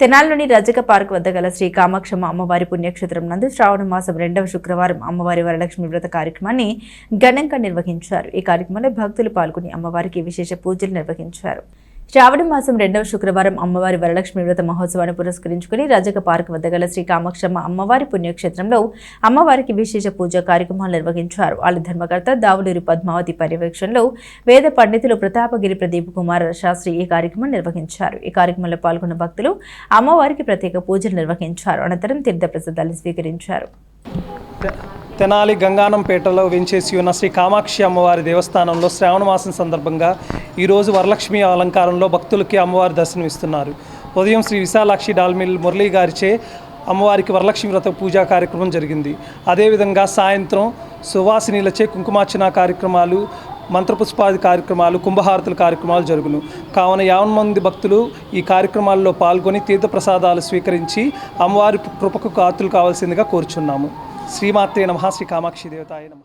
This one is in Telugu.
తెనాలిలోని రజక పార్క్ వద్ద గల శ్రీ కామాక్షమ్మ అమ్మవారి పుణ్యక్షేత్రం నందు శ్రావణ మాసం రెండవ శుక్రవారం అమ్మవారి వరలక్ష్మి వ్రత కార్యక్రమాన్ని ఘనంగా నిర్వహించారు. ఈ కార్యక్రమంలో భక్తులు పాల్గొని అమ్మవారికి విశేష పూజలు నిర్వహించారు. శ్రావణ మాసం రెండవ శుక్రవారం అమ్మవారి వరలక్ష్మి వ్రత మహోత్సవాన్ని పురస్కరించుకుని రజక పార్క్ వద్ద గల శ్రీ కామాక్షమ్మ అమ్మవారి పుణ్యక్షేత్రంలో అమ్మవారికి విశేష పూజా కార్యక్రమాలు నిర్వహించారు. వాళ్ళ ధర్మకర్త దావులూరి పద్మావతి పర్యవేక్షణలో వేద పండితులు ప్రతాపగిరి ప్రదీప్ కుమార్ శాస్త్రి ఈ కార్యక్రమం నిర్వహించారు. ఈ కార్యక్రమంలో పాల్గొన్న భక్తులు అమ్మవారికి ప్రత్యేక పూజలు నిర్వహించారు. అనంతరం తీర్థ ప్రసాదాలు స్వీకరించారు. తెనాలి గంగానంపేటలో వెంచేసి ఉన్న శ్రీ కామాక్షి అమ్మవారి దేవస్థానంలో శ్రావణ మాసం సందర్భంగా ఈరోజు వరలక్ష్మి అలంకారంలో భక్తులకి అమ్మవారి దర్శనం ఇస్తున్నారు ఉదయం శ్రీ విశాలాక్షి డాల్మిల్ మురళీ గారిచే అమ్మవారికి వరలక్ష్మి వ్రత పూజా కార్యక్రమం జరిగింది. అదేవిధంగా సాయంత్రం సువాసినీలచే కుంకుమార్చన కార్యక్రమాలు మంత్రపుష్పాది కార్యక్రమాలు కుంభహారతుల కార్యక్రమాలు జరుగును. కావున యావన్ మంది భక్తులు ఈ కార్యక్రమాల్లో పాల్గొని తీర్థప్రసాదాలు స్వీకరించి అమ్మవారి కృపకు కాతులు కావాల్సిందిగా కోరుచున్నాము. శ్రీమాత్రే నమ. శ్రీ కామాక్షి దేవతాయ నమ.